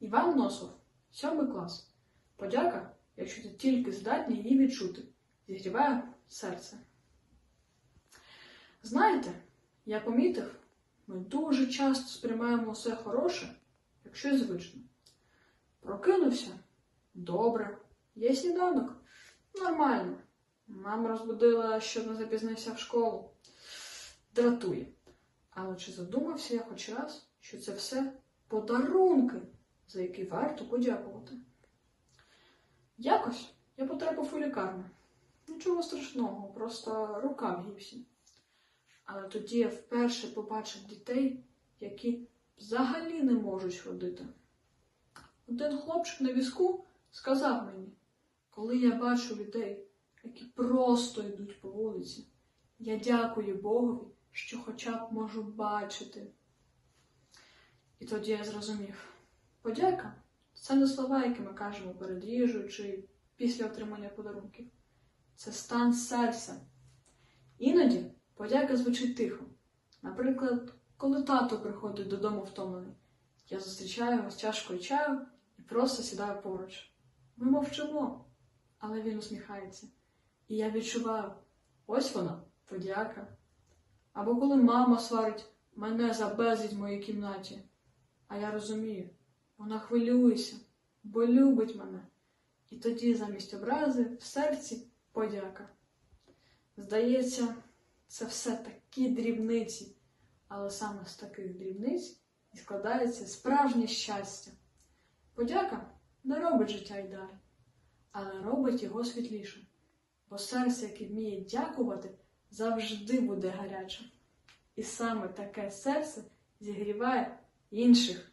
Іван Носов, сьомий клас. Подяка, якщо ти тільки здатний її відчути, зігріває серце. Знаєте, я помітив, ми дуже часто сприймаємо все хороше, як щось звичне. Прокинувся добре, є сніданок нормально. Мама розбудила, щоб не запізнився в школу. Дратує. Але чи задумався я хоч раз, що це все подарунки, за які варто подякувати? Якось я потрапив у лікарню. Нічого страшного, просто рука в гіпсі. Але тоді я вперше побачив дітей, які взагалі не можуть ходити. Один хлопчик на візку сказав мені, коли я бачу людей, які просто йдуть по вулиці, я дякую Богові, що хоча б можу бачити. І тоді я зрозумів, подяка це не слова, які ми кажемо перед їжею чи після отримання подарунків. Це стан серця. Іноді подяка звучить тихо. Наприклад, коли тато приходить додому втомлений, я зустрічаю його з чашкою чаю і просто сідаю поруч. Ми мовчимо, але він усміхається. І я відчуваю, ось вона, подяка. Або коли мама сварить мене за безліч в моїй кімнаті, а я розумію, вона хвилюється, бо любить мене. І тоді замість образи в серці подяка. Здається, це все такі дрібниці, але саме з таких дрібниць і складається справжнє щастя. Подяка не робить життя ідеальним, але робить його світлішим, бо серце, яке вміє дякувати, завжди буде гарячим. І саме таке серце зігріває інших